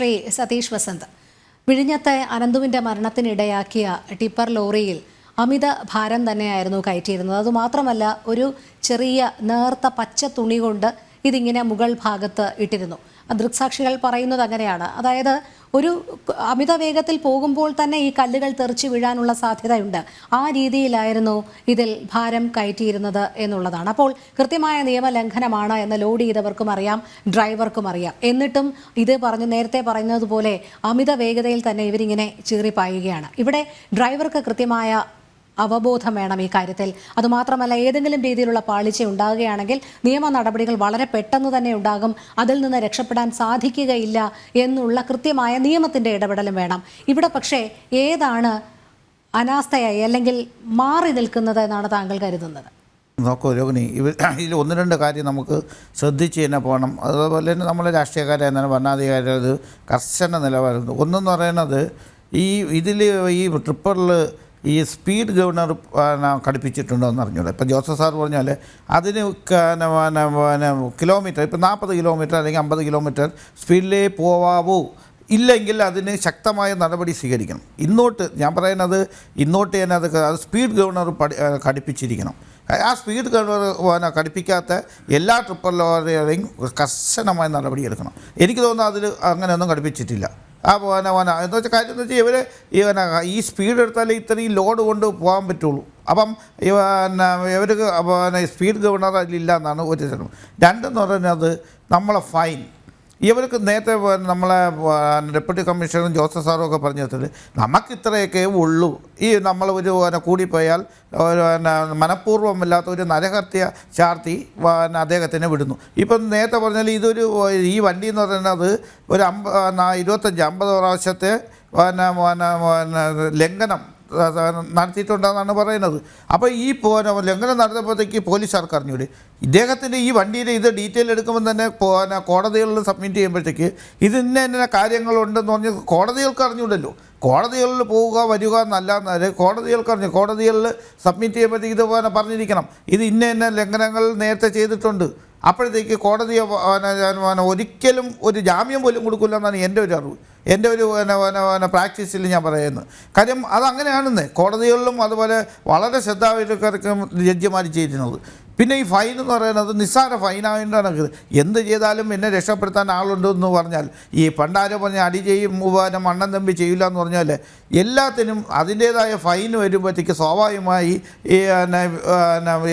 ശ്രീ സതീഷ് വസന്ത്. വിഴിഞ്ഞത്തെ അനന്തുവിന്റെ മരണത്തിനിടയാക്കിയ ടിപ്പർ ലോറിയിൽ അമിത ഭാരം തന്നെയായിരുന്നു കയറ്റിയിരുന്നത്. അതുമാത്രമല്ല ഒരു ചെറിയ നേർത്ത പച്ച തുണി കൊണ്ട് ഇതിങ്ങനെ മുകൾ ഭാഗത്ത് ഇട്ടിരുന്നു. ദൃക്സാക്ഷികൾ പറയുന്നത് അങ്ങനെയാണ്. അതായത് ഒരു അമിത വേഗത്തിൽ പോകുമ്പോൾ തന്നെ ഈ കല്ലുകൾ തെറിച്ച് വീഴാനുള്ള സാധ്യതയുണ്ട്. ആ രീതിയിലായിരുന്നു ഇതിൽ ഭാരം കയറ്റിയിരുന്നത് എന്നുള്ളതാണ്. അപ്പോൾ കൃത്യമായ നിയമലംഘനമാണ് എന്ന് ലോഡ് ചെയ്തവർക്കും അറിയാം ഡ്രൈവർക്കും അറിയാം. എന്നിട്ടും ഇത് പറഞ്ഞു നേരത്തെ പറഞ്ഞതുപോലെ അമിത വേഗതയിൽ തന്നെ ഇവരിങ്ങനെ ചീറിപ്പായുകയാണ്. ഇവിടെ ഡ്രൈവർക്ക് കൃത്യമായ അവബോധം വേണം ഈ കാര്യത്തിൽ. അതുമാത്രമല്ല ഏതെങ്കിലും രീതിയിലുള്ള പാളിച്ച ഉണ്ടാകുകയാണെങ്കിൽ നിയമ നടപടികൾ വളരെ പെട്ടെന്ന് തന്നെ ഉണ്ടാകും. അതിൽ നിന്ന് രക്ഷപ്പെടാൻ സാധിക്കുകയില്ല എന്നുള്ള കൃത്യമായ നിയമത്തിന്റെ ഇടപെടലും വേണം. ഇവിടെ പക്ഷേ ഏതാണ് അനാസ്ഥയായി അല്ലെങ്കിൽ മാറി നിൽക്കുന്നത് എന്നാണ് താങ്കൾ കരുതുന്നത്? നോക്കൂ രോഹിണി ഇവ ഇതിൽ ഒന്ന് രണ്ട് കാര്യം നമുക്ക് ശ്രദ്ധിച്ച് തന്നെ പോകണം. അതുപോലെ തന്നെ നമ്മളെ രാഷ്ട്രീയക്കാരെ ഭരണാധികാരി ഭരണാധികാരികൾ കർശന നിലവാരം ഒന്നെന്ന് പറയുന്നത് ഈ ഇതിൽ ഈ ട്രിപ്പറിൽ ഈ സ്പീഡ് ഗവർണർ ഘടിപ്പിച്ചിട്ടുണ്ടോ എന്ന് അറിഞ്ഞൂടെ. ഇപ്പം ജോസഫ് സാർ പറഞ്ഞാൽ അതിന് കിലോമീറ്റർ ഇപ്പം നാൽപ്പത് കിലോമീറ്റർ അല്ലെങ്കിൽ അമ്പത് കിലോമീറ്റർ സ്പീഡിലേ പോവാവൂ. ഇല്ലെങ്കിൽ അതിന് ശക്തമായ നടപടി സ്വീകരിക്കണം. ഇന്നോട്ട് ഞാൻ പറയുന്നത് ഇന്നോട്ട് തന്നെ അത് അത് സ്പീഡ് ഗവർണർ പഠി ഘടിപ്പിച്ചിരിക്കണം. ആ സ്പീഡ് ഗവർണർ ഘടിപ്പിക്കാത്ത എല്ലാ ട്രിപ്പർ ലോറികളെയും കർശനമായ നടപടി എടുക്കണം. എനിക്ക് തോന്നുന്നു അതിൽ അങ്ങനെയൊന്നും ഘടിപ്പിച്ചിട്ടില്ല. ആ പോകാന പിന്നെ എന്ന് വെച്ചാൽ കാര്യം എന്ന് വെച്ചാൽ ഇവർ ഈ ഈ സ്പീഡ് എടുത്താലേ ഇത്രയും ലോഡ് കൊണ്ട് പോകാൻ പറ്റുള്ളൂ. അപ്പം പിന്നെ ഇവർക്ക് പിന്നെ സ്പീഡ് ഗവർണർ അതിലില്ല എന്നാണ് ഒരു തരം രണ്ടെന്ന് പറയുന്നത് നമ്മളെ ഫൈൻ ഇവർക്ക് നേരത്തെ നമ്മളെ ഡെപ്യൂട്ടി കമ്മീഷണറും ജോസഫ് സാറും ഒക്കെ പറഞ്ഞു നമുക്ക് ഇത്രയൊക്കെ ഉള്ളൂ. ഈ നമ്മൾ ഒരു കൂടിപ്പോയാൽ ഒരു മനഃപൂർവമില്ലാത്ത ഒരു നരഹത്യ ചാർത്തി അദ്ദേഹത്തിനെ വിടുന്നു. ഇപ്പം നേരത്തെ പറഞ്ഞാൽ ഇതൊരു ഈ വണ്ടി എന്ന് പറയുന്നത് ഒരു അമ്പ ഇരുപത്തഞ്ച് അമ്പത് പ്രാവശ്യത്തെ ലംഘനം. നടത്തിയിട്ടുണ്ടെന്നാണ് പറയുന്നത്. അപ്പോൾ ഈ പോന ലംഘനം നടത്തിയപ്പോഴത്തേക്ക് പോലീസുകാർക്ക് അറിഞ്ഞൂടെ ഇദ്ദേഹത്തിന്റെ ഈ വണ്ടിയുടെ ഇത് ഡീറ്റെയിൽ എടുക്കുമ്പോൾ തന്നെ പോന കോടതികളിൽ സബ്മിറ്റ് ചെയ്യുമ്പോഴത്തേക്ക് ഇത് ഇന്ന ഇന്ന കാര്യങ്ങളുണ്ടെന്ന് പറഞ്ഞ് കോടതികൾക്ക് അറിഞ്ഞൂടല്ലോ. കോടതികളിൽ പോവുക വരിക എന്നല്ലാതെ കോടതികൾക്ക് അറിഞ്ഞു. കോടതികളിൽ സബ്മിറ്റ് ചെയ്യുമ്പോഴത്തേക്ക് ഇത് പിന്നെ പറഞ്ഞിരിക്കണം. ഇത് ഇന്ന ഇന്ന ലംഘനങ്ങൾ നേരത്തെ ചെയ്തിട്ടുണ്ട്. അപ്പോഴത്തേക്ക് കോടതി ഒരിക്കലും ഒരു ജാമ്യം പോലും കൊടുക്കില്ല എന്നാണ് എന്റെ ഒരു അറിവ്. എന്റെ ഒരു പ്രാക്ടീസിൽ ഞാൻ പറയുന്നത് കാര്യം അതങ്ങനെയാണെന്ന്. കോടതികളിലും അതുപോലെ വളരെ ശ്രദ്ധാവിലക്കാർക്കും ജഡ്ജിമാർ ചെയ്യുന്നത് പിന്നെ ഈ ഫൈൻ എന്ന് പറയുന്നത് നിസ്സാര ഫൈനായിട്ടാണ് എന്ത് ചെയ്താലും എന്നെ രക്ഷപ്പെടുത്താൻ ആളുണ്ടെന്ന് പറഞ്ഞാൽ ഈ പണ്ടാരോ പറഞ്ഞ അടി ചെയ്യും മൂവാനം മണ്ണൻ തമ്പി ചെയ്യില്ല എന്ന് പറഞ്ഞാൽ എല്ലാത്തിനും അതിന്റേതായ ഫൈൻ വരുമ്പോഴത്തേക്ക് സ്വാഭാവികമായി ഈ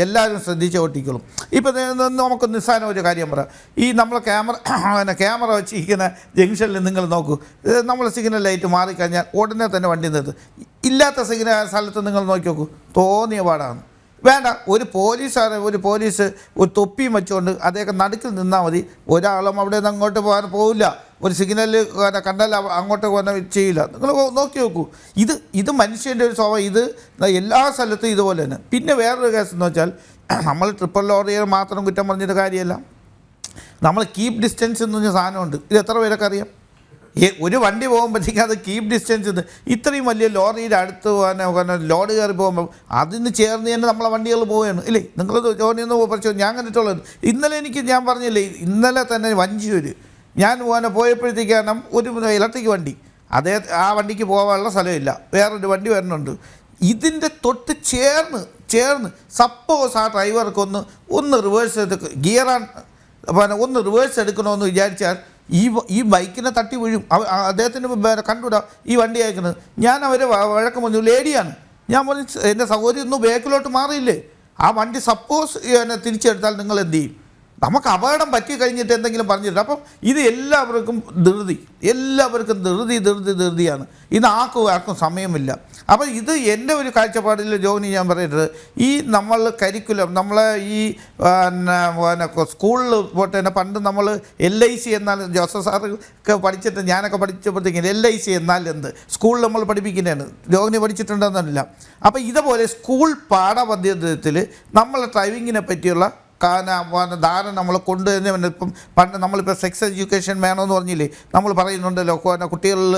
എല്ലാവരും ശ്രദ്ധിച്ച് ഓട്ടിക്കോളും. ഇപ്പം നമുക്ക് നിസ്സാരം ഒരു കാര്യം പറയാം. ഈ നമ്മൾ ക്യാമറ പിന്നെ ക്യാമറ വെച്ചിരിക്കുന്ന ജംഗ്ഷനിൽ നിങ്ങൾ നോക്കൂ. നമ്മൾ സിഗ്നൽ ലൈറ്റ് മാറിക്കഴിഞ്ഞാൽ ഉടനെ തന്നെ വണ്ടി നിർത്തും. ഇല്ലാത്ത സിഗ്നൽ സ്ഥലത്ത് നിങ്ങൾ നോക്കി നോക്കൂ. തോന്നിയ പാടാണ്. വേണ്ട ഒരു പോലീസാണ് ഒരു പോലീസ് ഒരു തൊപ്പിയും വെച്ചുകൊണ്ട് അദ്ദേഹം നടുക്കിൽ നിന്നാൽ മതി. ഒരാളും അവിടെ നിന്ന് അങ്ങോട്ട് പോകാൻ പോവില്ല. ഒരു സിഗ്നൽ കണ്ടാൽ അങ്ങോട്ട് പോകാൻ ചെയ്യില്ല. നിങ്ങൾ നോക്കി നോക്കൂ. ഇത് ഇത് മനുഷ്യന്റെ ഒരു സ്വഭാവം. ഇത് എല്ലാ സ്ഥലത്തും ഇതുപോലെ തന്നെ. പിന്നെ വേറൊരു കേസ് എന്ന് വെച്ചാൽ നമ്മൾ ട്രിപ്പിൾ ലോറിയർ മാത്രം കുറ്റം പറഞ്ഞിട്ട് കാര്യമല്ല. നമ്മൾ കീപ് ഡിസ്റ്റൻസ് എന്ന് പറഞ്ഞ സാധനമുണ്ട്. ഇത് എത്ര പേരൊക്കെ അറിയാം? ഒരു വണ്ടി പോകുമ്പോഴത്തേക്കും അത് കീപ് ഡിസ്റ്റൻസ് ഇത് ഇത്രയും വലിയ ലോറിയുടെ അടുത്ത് പിന്നെ ലോഡ് കയറി പോകുമ്പോൾ അതിന് ചേർന്ന് തന്നെ നമ്മളെ വണ്ടികൾ പോവുകയാണ്. ഇല്ലേ? നിങ്ങൾ ജോലി ഒന്ന് പറിച്ചു ഞാൻ കണ്ടിട്ടുള്ളത് ഇന്നലെ എനിക്ക് ഞാൻ പറഞ്ഞില്ലേ ഇന്നലെ തന്നെ വഞ്ചിയൂർ ഞാൻ പിന്നെ പോയപ്പോഴത്തേക്കാണ് ഒരു ഇലക്ട്രിക് വണ്ടി. അതേ ആ വണ്ടിക്ക് പോകാനുള്ള സ്ഥലമില്ല. വേറൊരു വണ്ടി വരുന്നുണ്ട് ഇതിന്റെ തൊട്ട് ചേർന്ന് ചേർന്ന് സപ്പോസ് ആ ഡ്രൈവർക്കൊന്ന് ഒന്ന് റിവേഴ്സ് ചെയ്ത് ഗിയർ ആൺ ഒന്ന് റിവേഴ്സ് എടുക്കണമെന്ന് വിചാരിച്ചാൽ ഈ ഈ ബൈക്കിനെ തട്ടി വീഴും. അദ്ദേഹത്തിന് കണ്ടുവിടാം ഈ വണ്ടി അയക്കുന്നത്. ഞാൻ അവരെ വഴക്കം പറഞ്ഞു ലേഡിയാണ്. ഞാൻ പറഞ്ഞു എന്റെ സഹോദരി ഒന്ന് ബാക്കിലോട്ട് മാറിയില്ലേ? ആ വണ്ടി സപ്പോസ് എന്നെ തിരിച്ചെടുത്താൽ നിങ്ങൾ എന്ത് ചെയ്യും? നമുക്ക് അപകടം പറ്റി കഴിഞ്ഞിട്ട് എന്തെങ്കിലും പറഞ്ഞിട്ട് അപ്പം ഇത് എല്ലാവർക്കും ധൃതി. എല്ലാവർക്കും ധൃതി ധൃതി ധൃതിയാണ്. ഇത് ആർക്കും ആർക്കും സമയമില്ല. അപ്പോൾ ഇത് എന്റെ ഒരു കാഴ്ചപ്പാടിൽ ജോഗിനി ഞാൻ പറയുന്നത് ഈ നമ്മൾ കരിക്കുലം നമ്മളെ ഈ പിന്നെ സ്കൂളിൽ പോട്ടെ തന്നെ പണ്ട് നമ്മൾ എൽ ഐ സി എന്നാൽ ജോസഫ് സാറൊക്കെ പഠിച്ചിട്ട് ഞാനൊക്കെ പഠിച്ചപ്പോഴത്തേക്കും എൽ ഐ സി എന്നാൽ എന്ത്? സ്കൂളിൽ നമ്മൾ പഠിപ്പിക്കുന്നതാണ്. ജോഗിനി പഠിച്ചിട്ടുണ്ടെന്നല്ല. അപ്പോൾ ഇതുപോലെ സ്കൂൾ പാഠപദ്ധതിയിൽ നമ്മൾ ഡ്രൈവിങ്ങിനെ പറ്റിയുള്ള കാന ദാനം നമ്മൾ കൊണ്ടുതന്നെ പിന്നെ ഇപ്പം പണ്ട് നമ്മളിപ്പോൾ സെക്സ് എഡ്യൂക്കേഷൻ വേണമെന്ന് പറഞ്ഞില്ലേ? നമ്മൾ പറയുന്നുണ്ടല്ലോ പിന്നെ കുട്ടികളിൽ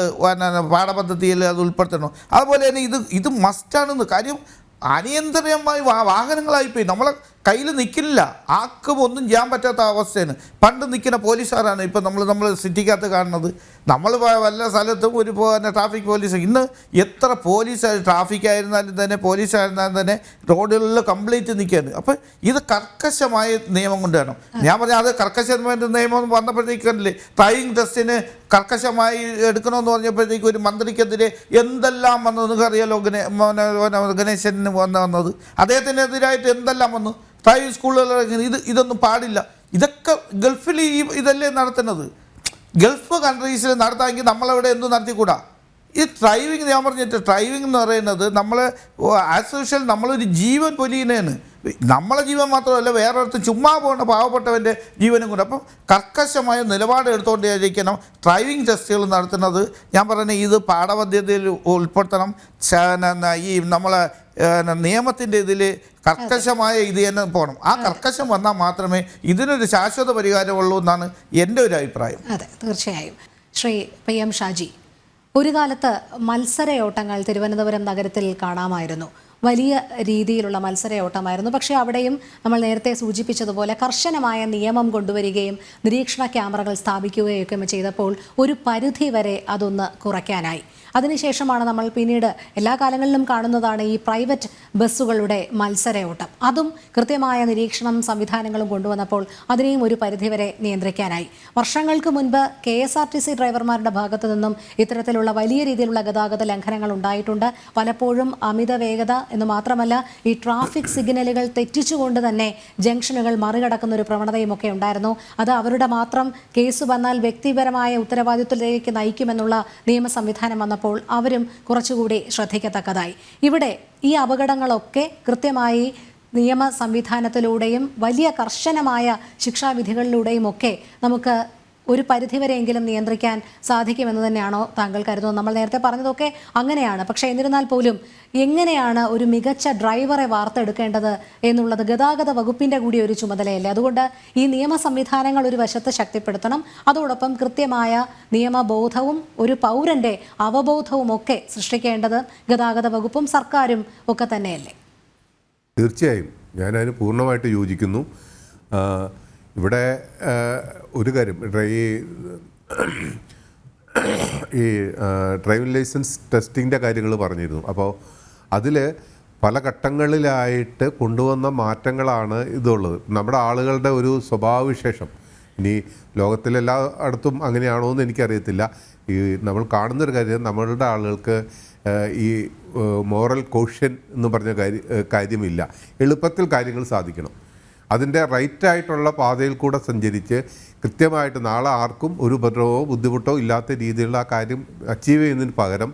പാഠപദ്ധതിയിൽ അത് ഉൾപ്പെടുത്തണം. അതുപോലെ തന്നെ ഇത് ഇത് മസ്റ്റാണെന്ന് കാര്യം അനിയന്ത്രണമായി വാ വാഹനങ്ങളായിപ്പോയി. നമ്മളെ കയ്യിൽ നിൽക്കില്ല. ആർക്കും ഒന്നും ചെയ്യാൻ പറ്റാത്ത അവസ്ഥയാണ്. പണ്ട് നിൽക്കുന്ന പോലീസുകാരാണ് ഇപ്പം നമ്മൾ നമ്മൾ സിറ്റിക്കകത്ത് കാണുന്നത്. നമ്മൾ വല്ല സ്ഥലത്തും ഒരു പിന്നെ ട്രാഫിക് പോലീസ്. ഇന്ന് എത്ര പോലീസ് ട്രാഫിക് ആയിരുന്നാലും തന്നെ പോലീസ് ആയിരുന്നാലും തന്നെ റോഡുകളിൽ കംപ്ലീറ്റ് നിൽക്കുകയാണ്. അപ്പം ഇത് കർക്കശമായ നിയമം കൊണ്ട് വേണം ഞാൻ പറഞ്ഞ അത് കർക്കശമായ നിയമം വന്നപ്പോഴത്തേക്കല്ലേ ഡ്രൈവിംഗ് ടെസ്റ്റിന് കർക്കശമായി എടുക്കണമെന്ന് പറഞ്ഞപ്പോഴത്തേക്ക് ഒരു മന്ത്രിക്കെതിരെ എന്തെല്ലാം വന്നു? നിങ്ങൾക്ക് അറിയാലോ ഗണേശന് വന്ന് വന്നത്. അദ്ദേഹത്തിനെതിരായിട്ട് എന്തെല്ലാം വന്നു? ഡ്രൈവിംഗ് സ്കൂളുകൾ ഇത് ഇതൊന്നും പാടില്ല. ഇതൊക്കെ ഗൾഫിൽ ഈ ഇതല്ലേ നടത്തുന്നത്? ഗൾഫ് കൺട്രീസിൽ നടത്താമെങ്കിൽ നമ്മളവിടെ എന്തും നടത്തിക്കൂടാ? ഈ ഡ്രൈവിംഗ് ഞാൻ പറഞ്ഞിട്ട് ഡ്രൈവിംഗ് എന്ന് പറയുന്നത് നമ്മൾ ആസ് യൂഷ്വൽ നമ്മളൊരു ജീവൻ പൊലിയുന്നതാണ്. നമ്മളെ ജീവൻ മാത്രമല്ല വേറൊരിടത്ത് ചുമ്മാ പോകുന്ന പാവപ്പെട്ടവന്റെ ജീവനും കൂടെ. അപ്പം കർക്കശമായ നിലപാട് എടുത്തുകൊണ്ടേയിരിക്കണം ഡ്രൈവിംഗ് ടെസ്റ്റുകൾ നടത്തുന്നത്. ഞാൻ പറയുന്നത് ഇത് പാഠപദ്ധതിയിൽ ഉൾപ്പെടുത്തണം. ഈ നമ്മളെ നിയമത്തിന്റെ ഇതിൽ കർക്കശമായ ഇത് തന്നെ പോകണം ആ കർക്കശം വന്നാൽ മാത്രമേ ഇതിനൊരു ശാശ്വത പരിഹാരമുള്ളൂ എന്നാണ് എന്റെ ഒരു അഭിപ്രായം. അതെ തീർച്ചയായും. ശ്രീ പി എം ഷാജി ഒരു കാലത്ത് മത്സരയോട്ടങ്ങൾ തിരുവനന്തപുരം നഗരത്തിൽ കാണാമായിരുന്നു. വലിയ രീതിയിലുള്ള മത്സരയോട്ടമായിരുന്നു. പക്ഷേ അവിടെയും നമ്മൾ നേരത്തെ സൂചിപ്പിച്ചതുപോലെ കർശനമായ നിയമം കൊണ്ടുവരികയും നിരീക്ഷണ ക്യാമറകൾ സ്ഥാപിക്കുകയൊക്കെ ചെയ്തപ്പോൾ ഒരു പരിധി വരെ അതൊന്ന് കുറയ്ക്കാനായി. അതിനുശേഷമാണ് നമ്മൾ പിന്നീട് എല്ലാ കാലങ്ങളിലും കാണുന്നതാണ് ഈ പ്രൈവറ്റ് ബസ്സുകളുടെ മത്സരയോട്ടം. അതും കൃത്യമായ നിരീക്ഷണം സംവിധാനങ്ങളും കൊണ്ടുവന്നപ്പോൾ അതിനെയും ഒരു പരിധിവരെ നിയന്ത്രിക്കാനായി. വർഷങ്ങൾക്ക് മുൻപ് K S R T C ഡ്രൈവർമാരുടെ ഭാഗത്തു നിന്നും ഇത്തരത്തിലുള്ള വലിയ രീതിയിലുള്ള ഗതാഗത ലംഘനങ്ങൾ ഉണ്ടായിട്ടുണ്ട്. പലപ്പോഴും അമിത വേഗത എന്ന് മാത്രമല്ല ഈ ട്രാഫിക് സിഗ്നലുകൾ തെറ്റിച്ചുകൊണ്ട് തന്നെ ജംഗ്ഷനുകൾ മറികടക്കുന്ന ഒരു പ്രവണതയും ഒക്കെ ഉണ്ടായിരുന്നു. അത് അവരുടെ മാത്രം കേസ് വന്നാൽ വ്യക്തിപരമായ ഉത്തരവാദിത്വത്തിലേക്ക് നയിക്കുമെന്നുള്ള നിയമ സംവിധാനം വന്നപ്പോൾ അവരും കുറച്ചുകൂടി ശ്രദ്ധിക്കത്തക്കതായി. ഇവിടെ ഈ അപകടങ്ങളൊക്കെ കൃത്യമായി നിയമ സംവിധാനത്തിലൂടെയും വലിയ കർശനമായ ശിക്ഷാവിധികളിലൂടെയും ഒക്കെ നമുക്ക് ഒരു പരിധിവരെയെങ്കിലും നിയന്ത്രിക്കാൻ സാധിക്കുമെന്ന് തന്നെയാണോ താങ്കൾ കരുതുന്നത്? നമ്മൾ നേരത്തെ പറഞ്ഞതൊക്കെ അങ്ങനെയാണ്. പക്ഷേ എന്നിരുന്നാൽ പോലും എങ്ങനെയാണ് ഒരു മികച്ച ഡ്രൈവറെ വാർത്തെടുക്കേണ്ടത് എന്നുള്ളത് ഗതാഗത വകുപ്പിന്റെ കൂടി ഒരു ചുമതലയല്ലേ. അതുകൊണ്ട് ഈ നിയമ സംവിധാനങ്ങൾ ഒരു വശത്ത് ശക്തിപ്പെടുത്തണം. അതോടൊപ്പം കൃത്യമായ നിയമബോധവും ഒരു പൗരന്റെ അവബോധവും ഒക്കെ സൃഷ്ടിക്കേണ്ടത് ഗതാഗത വകുപ്പും സർക്കാരും ഒക്കെ തന്നെയല്ലേ? തീർച്ചയായും. ഞാനതിന് പൂർണമായിട്ട് യോജിക്കുന്നു. ഇവിടെ ഒരു കാര്യം. ഡ്രൈ ഈ ഡ്രൈവിംഗ് ലൈസൻസ് ടെസ്റ്റിങ്ങിന്റെ കാര്യങ്ങൾ പറഞ്ഞിരുന്നു. അപ്പോൾ അതിൽ പല ഘട്ടങ്ങളിലായിട്ട് കൊണ്ടുവന്ന മാറ്റങ്ങളാണ് ഇതുള്ളത്. നമ്മുടെ ആളുകളുടെ ഒരു സ്വഭാവവിശേഷം. ഇനി ലോകത്തിലെല്ലാ അടുത്തും അങ്ങനെയാണോ എന്ന് എനിക്കറിയത്തില്ല. ഈ നമ്മൾ കാണുന്നൊരു കാര്യം നമ്മളുടെ ആളുകൾക്ക് ഈ മോറൽ കോഷ്യൻ എന്ന് പറഞ്ഞ കാര്യമില്ല. എളുപ്പത്തിൽ കാര്യങ്ങൾ സാധിക്കണം. അതിന്റെ റൈറ്റായിട്ടുള്ള പാതയിൽ കൂടെ സഞ്ചരിച്ച് കൃത്യമായിട്ട് നാളെ ആർക്കും ഒരു ഉപദ്രവമോ ബുദ്ധിമുട്ടോ ഇല്ലാത്ത രീതിയിലുള്ള ആ കാര്യം അച്ചീവ് ചെയ്യുന്നതിന് പകരം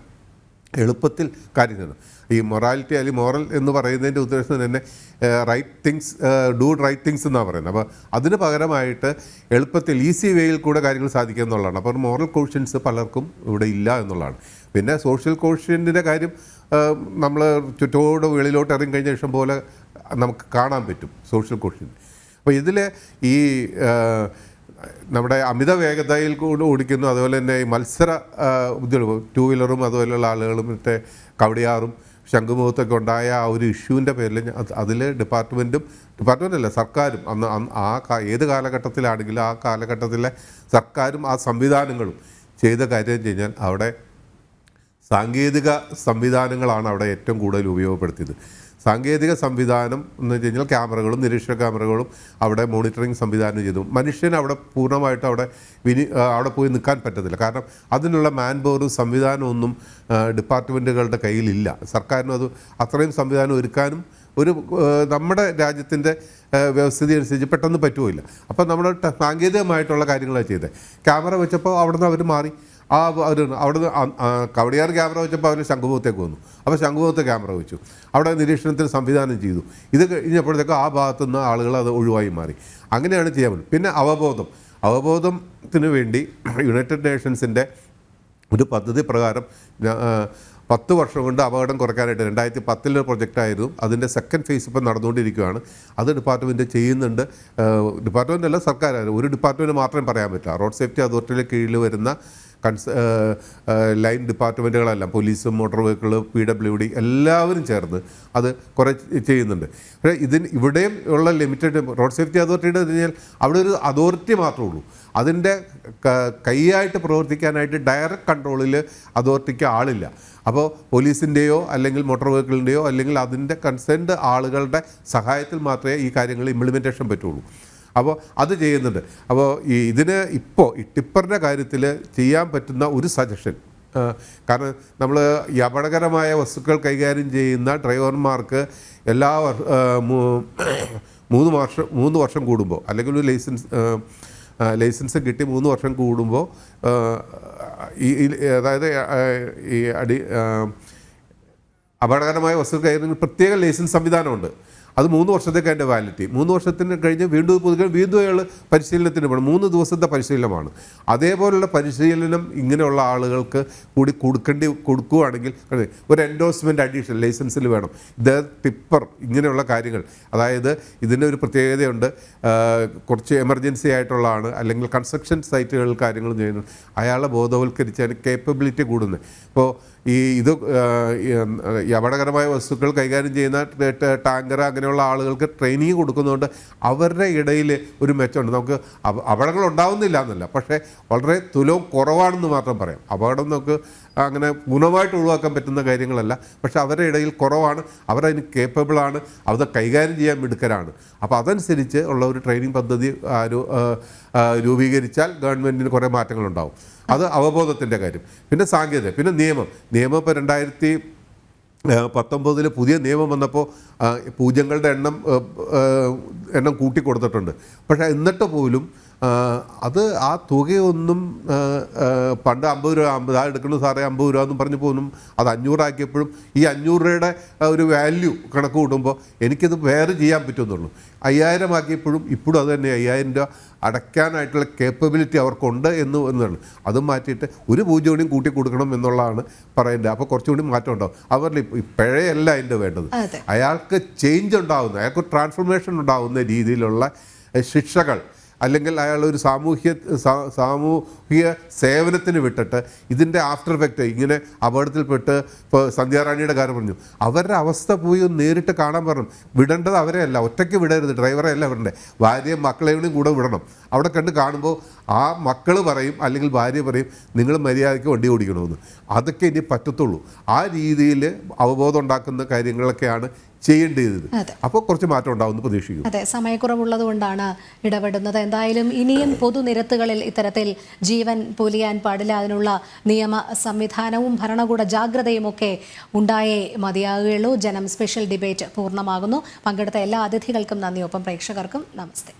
എളുപ്പത്തിൽ കാര്യം ചെയ്യണം. ഈ മൊറാലിറ്റി അല്ലെങ്കിൽ മോറൽ എന്ന് പറയുന്നതിന്റെ ഉദ്ദേശം തന്നെ right things do right things എന്നാണ് പറയുന്നത്. അപ്പോൾ അതിന് പകരമായിട്ട് എളുപ്പത്തിൽ ഈസി വേയിൽ കൂടെ കാര്യങ്ങൾ സാധിക്കുക എന്നുള്ളതാണ്. അപ്പോൾ മോറൽ കോഷ്യൻസ് പലർക്കും ഇവിടെ ഇല്ല എന്നുള്ളതാണ്. പിന്നെ സോഷ്യൽ കോഷ്യന്റിന്റെ കാര്യം നമ്മൾ ചുറ്റോട് വെളിയിലോട്ട് ഇറങ്ങി കഴിഞ്ഞ ശേഷം പോലെ നമുക്ക് കാണാൻ പറ്റും സോഷ്യൽ കോഷ്യൻ അപ്പോൾ ഇതിൽ ഈ നമ്മുടെ അമിത വേഗതയിൽ കൂടെ ഓടിക്കുന്നു അതുപോലെ തന്നെ ഈ മത്സര ടൂ വീലറും അതുപോലെയുള്ള ആളുകളും മറ്റേ കവടിയാറും ശംഖുമുഖത്തൊക്കെ ഉണ്ടായ ആ ഒരു ഇഷ്യൂവിന്റെ പേരിൽ അതിൽ ഡിപ്പാർട്ട്മെന്റും ഡിപ്പാർട്ട്മെന്റ് അല്ല സർക്കാരും അന്ന് ആ ഏത് കാലഘട്ടത്തിലാണെങ്കിലും ആ കാലഘട്ടത്തിലെ സർക്കാരും ആ സംവിധാനങ്ങളും ചെയ്ത കാര്യം കഴിഞ്ഞാൽ അവിടെ സാങ്കേതിക സംവിധാനങ്ങളാണ് അവിടെ ഏറ്റവും കൂടുതൽ ഉപയോഗപ്പെടുത്തിയത്. സാങ്കേതിക സംവിധാനം എന്ന് വെച്ച് കഴിഞ്ഞാൽ ക്യാമറകളും നിരീക്ഷണ ക്യാമറകളും അവിടെ മോണിറ്ററിങ് സംവിധാനം ചെയ്തു. മനുഷ്യൻ അവിടെ പൂർണമായിട്ട് അവിടെ വിനി അവിടെ പോയി നിൽക്കാൻ പറ്റത്തില്ല. കാരണം അതിനുള്ള മാൻ പവറും സംവിധാനവും ഒന്നും ഡിപ്പാർട്ട്മെന്റുകളുടെ കയ്യിലില്ല. സർക്കാരിനും അത് അത്രയും സംവിധാനം ഒരുക്കാനും ഒരു നമ്മുടെ രാജ്യത്തിന്റെ വ്യവസ്ഥിതി അനുസരിച്ച് പെട്ടെന്ന് പറ്റുമില്ല അപ്പോൾ നമ്മൾ സാങ്കേതികമായിട്ടുള്ള കാര്യങ്ങളാണ് ചെയ്തത്. ക്യാമറ വെച്ചപ്പോൾ അവിടെ നിന്ന് അവർ മാറി. ആ അവർ അവിടെ കവടിയാർ ക്യാമറ വെച്ചപ്പോൾ അവർ ശംഖുമുഖത്തേക്ക് വന്നു. അപ്പോൾ ശംഖുഭവത്തെ ക്യാമറ വെച്ചു. അവിടെ നിരീക്ഷണത്തിന് സംവിധാനം ചെയ്തു. ഇത് കഴിഞ്ഞപ്പോഴത്തേക്ക് ആ ഭാഗത്തു നിന്ന് ആളുകൾ അത് ഒഴിവായി മാറി. അങ്ങനെയാണ് ചെയ്യാൻ പറ്റും പിന്നെ അവബോധം. അവബോധത്തിന് വേണ്ടി യുണൈറ്റഡ് നേഷൻസിന്റെ ഒരു പദ്ധതി പ്രകാരം പത്ത് വർഷം കൊണ്ട് അപകടം കുറയ്ക്കാനായിട്ട് രണ്ടായിരത്തി പത്തിലെ പ്രൊജക്റ്റായിരുന്നു അതിന്റെ സെക്കൻഡ് ഫേസ് ഇപ്പം നടന്നുകൊണ്ടിരിക്കുകയാണ്. അത് ഡിപ്പാർട്ട്മെന്റ് ചെയ്യുന്നുണ്ട്. ഡിപ്പാർട്ട്മെന്റ് അല്ല സർക്കാർ ഒരു ഡിപ്പാർട്ട്മെന്റ് മാത്രമേ പറയാൻ പറ്റില്ല റോഡ് സേഫ്റ്റി അതോറിറ്റിയുടെ കീഴിൽ വരുന്ന കൺസ് ലൈൻ ഡിപ്പാർട്ട്മെന്റുകളെല്ലാം പോലീസും motor vehicle P W D എല്ലാവരും ചേർന്ന് അത് കുറേ ചെയ്യുന്നുണ്ട്. പക്ഷേ ഇതിന് ഇവിടെയും ഉള്ള ലിമിറ്റഡ് റോഡ് സേഫ്റ്റി അതോറിറ്റിയുടെ കഴിഞ്ഞാൽ അവിടെ ഒരു അതോറിറ്റി മാത്രമേ ഉള്ളൂ. അതിന്റെ കൈയായിട്ട് പ്രവർത്തിക്കാനായിട്ട് ഡയറക്റ്റ് കൺട്രോളിൽ അതോറിറ്റിക്ക് ആളില്ല. അപ്പോൾ പോലീസിന്റെയോ അല്ലെങ്കിൽ മോട്ടോർ വെഹിക്കിളിന്റെയോ അല്ലെങ്കിൽ അതിന്റെ കൺസേൺഡ് ആളുകളുടെ സഹായത്തിൽ മാത്രമേ ഈ കാര്യങ്ങൾ ഇംപ്ലിമെന്റേഷൻ പറ്റുള്ളൂ. അപ്പോൾ അത് ചെയ്യുന്നുണ്ട്. അപ്പോൾ ഈ ഇതിന് ഇപ്പോൾ ഈ ടിപ്പറിന്റെ കാര്യത്തിൽ ചെയ്യാൻ പറ്റുന്ന ഒരു സജഷൻ കാരണം നമ്മൾ ഈ അപകടകരമായ വസ്തുക്കൾ കൈകാര്യം ചെയ്യുന്ന ഡ്രൈവർമാർക്ക് എല്ലാ മൂന്ന് വർഷം മൂന്ന് വർഷം കൂടുമ്പോൾ അല്ലെങ്കിൽ ഒരു ലൈസൻസ് ലൈസൻസ് കിട്ടി മൂന്ന് വർഷം കൂടുമ്പോൾ ഈ അതായത് ഈ അടി അപകടകരമായ വസ്തുക്കൾ കൈകാര്യം പ്രത്യേക ലൈസൻസ് സംവിധാനമുണ്ട്. അത് മൂന്ന് വർഷത്തേക്ക് അതിന്റെ വാലിറ്റി മൂന്ന് വർഷത്തിന് കഴിഞ്ഞ് വീണ്ടും പുതുക്കാൻ വീണ്ടും അയാൾ പരിശീലനത്തിന് പോകണം. മൂന്ന് ദിവസത്തെ പരിശീലനമാണ്. അതേപോലുള്ള പരിശീലനം ഇങ്ങനെയുള്ള ആളുകൾക്ക് കൂടി കൊടുക്കേണ്ടി കൊടുക്കുകയാണെങ്കിൽ ഒരു എൻഡോഴ്സ്മെന്റ് അഡീഷൻ ലൈസൻസിൽ വേണം. ഇത് ടിപ്പർ ഇങ്ങനെയുള്ള കാര്യങ്ങൾ. അതായത് ഇതിന്റെ ഒരു പ്രത്യേകതയുണ്ട്. കുറച്ച് എമർജൻസി ആയിട്ടുള്ളതാണ്. അല്ലെങ്കിൽ കൺസ്ട്രക്ഷൻ സൈറ്റുകൾ കാര്യങ്ങൾ ചെയ്യുന്നത് അയാളെ ബോധവൽക്കരിച്ച് അതിന് കേപ്പബിലിറ്റി കൂടുന്നത്. ഇപ്പോൾ ഈ ഇത് അപകടകരമായ വസ്തുക്കൾ കൈകാര്യം ചെയ്യുന്ന ടാങ്കർ ടാങ്കർ അങ്ങനെയുള്ള ആളുകൾക്ക് ട്രെയിനിങ് കൊടുക്കുന്നതുകൊണ്ട് അവരുടെ ഇടയിൽ ഒരു മെച്ചമുണ്ട്. നമുക്ക് അപ- അപകടങ്ങൾ ഉണ്ടാവുന്നില്ല എന്നല്ല. പക്ഷേ വളരെ തുലവും കുറവാണെന്ന് മാത്രം പറയാം. അപകടം നമുക്ക് അങ്ങനെ ഗുണമായിട്ട് ഒഴിവാക്കാൻ പറ്റുന്ന കാര്യങ്ങളല്ല. പക്ഷേ അവരുടെ ഇടയിൽ കുറവാണ്. അവരതിന് കേപ്പബിളാണ് അവർ കൈകാര്യം ചെയ്യാൻ മിടുക്കരാണ്. അപ്പോൾ അതനുസരിച്ച് ഉള്ള ഒരു ട്രെയിനിങ് പദ്ധതി രൂപീകരിച്ചാൽ ഗവൺമെന്റിന് കുറേ മാറ്റങ്ങളുണ്ടാവും. അത് അവബോധത്തിന്റെ കാര്യം. പിന്നെ സാങ്കേതിക. പിന്നെ നിയമം. നിയമം ഇപ്പോൾ രണ്ടായിരത്തി പത്തൊമ്പതിൽ പുതിയ നിയമം വന്നപ്പോൾ പൂജ്യങ്ങളുടെ എണ്ണം എണ്ണം കൂട്ടി കൊടുത്തിട്ടുണ്ട് പക്ഷേ എന്നിട്ട് പോലും അത് ആ തുകയൊന്നും പണ്ട് അമ്പത് രൂപ അമ്പത് ആ എടുക്കണം സാറേ അമ്പത് രൂപ എന്ന് പറഞ്ഞു പോകുന്നു അത് അഞ്ഞൂറാക്കിയപ്പോഴും ഈ അഞ്ഞൂറ് രൂപയുടെ ഒരു വാല്യൂ കണക്ക് കൂട്ടുമ്പോൾ എനിക്കത് വേറെ ചെയ്യാൻ പറ്റുമെന്നുള്ളൂ. അയ്യായിരം ആക്കിയപ്പോഴും ഇപ്പോഴും അത് തന്നെ അയ്യായിരം രൂപ അടയ്ക്കാനായിട്ടുള്ള കേപ്പബിലിറ്റി അവർക്കുണ്ട് എന്ന് എന്നാണ്. അതും മാറ്റിയിട്ട് ഒരു പൂജ്യം കൂടിയും കൂട്ടി കൊടുക്കണം എന്നുള്ളതാണ് പറയേണ്ടത്. അപ്പോൾ കുറച്ചുകൂടി മാറ്റം ഉണ്ടാവും. അവരുടെ പിഴയല്ല അതിന്റെ വേണ്ടത്. അയാൾക്ക് ചേഞ്ച് ഉണ്ടാവുന്ന അയാൾക്ക് ട്രാൻസ്ഫോർമേഷൻ ഉണ്ടാവുന്ന രീതിയിലുള്ള ശിക്ഷകൾ അല്ലെങ്കിൽ അയാൾ ഒരു സാമൂഹ്യ സാമൂഹിക സേവനത്തിന് വിട്ടിട്ട് ഇതിന്റെ ആഫ്റ്റർ എഫക്റ്റ് ഇങ്ങനെ അപകടത്തിൽപ്പെട്ട് ഇപ്പോൾ സന്ധ്യാറാണിയുടെ കാര്യം പറഞ്ഞു. അവരുടെ അവസ്ഥ പോയി ഒന്ന് നേരിട്ട് കാണാൻ പറഞ്ഞു. വിടേണ്ടത് അവരെ അല്ല ഒറ്റയ്ക്ക് വിടരുത് ഡ്രൈവറെ അല്ല വിടണ്ടേ. ഭാര്യയും മക്കളെയും കൂടെ വിടണം. അവിടെ കണ്ട് കാണുമ്പോൾ ആ മക്കൾ പറയും അല്ലെങ്കിൽ ഭാര്യ പറയും നിങ്ങൾ മര്യാദയ്ക്ക് വണ്ടി ഓടിക്കണമെന്ന്. അതൊക്കെ ഇനി പറ്റത്തുള്ളൂ. ആ രീതിയിൽ അവബോധം ഉണ്ടാക്കുന്ന കാര്യങ്ങളൊക്കെയാണ് ചെയ്യേണ്ടത് അപ്പോൾ കുറച്ച് മാറ്റം ഉണ്ടാവുമെന്ന് പ്രതീക്ഷിക്കുന്നു. അതെ സമയക്കുറവുള്ളത് കൊണ്ടാണ് ഇടപെടുന്നത്. എന്തായാലും ഇനിയും പൊതുനിരത്തുകളിൽ ഇത്തരത്തിൽ ജീവൻ പൊലിയാൻ പാടില്ല. അതിനുള്ള നിയമ സംവിധാനവും ഭരണകൂട ജാഗ്രതയും ഒക്കെ ഉണ്ടായേ മതിയാകുകയുള്ളൂ. ജനം സ്പെഷ്യൽ ഡിബേറ്റ് പൂർണമാകുന്നു. പങ്കെടുത്ത എല്ലാ അതിഥികൾക്കും നന്ദി. ഒപ്പം പ്രേക്ഷകർക്കും നമസ്തേ.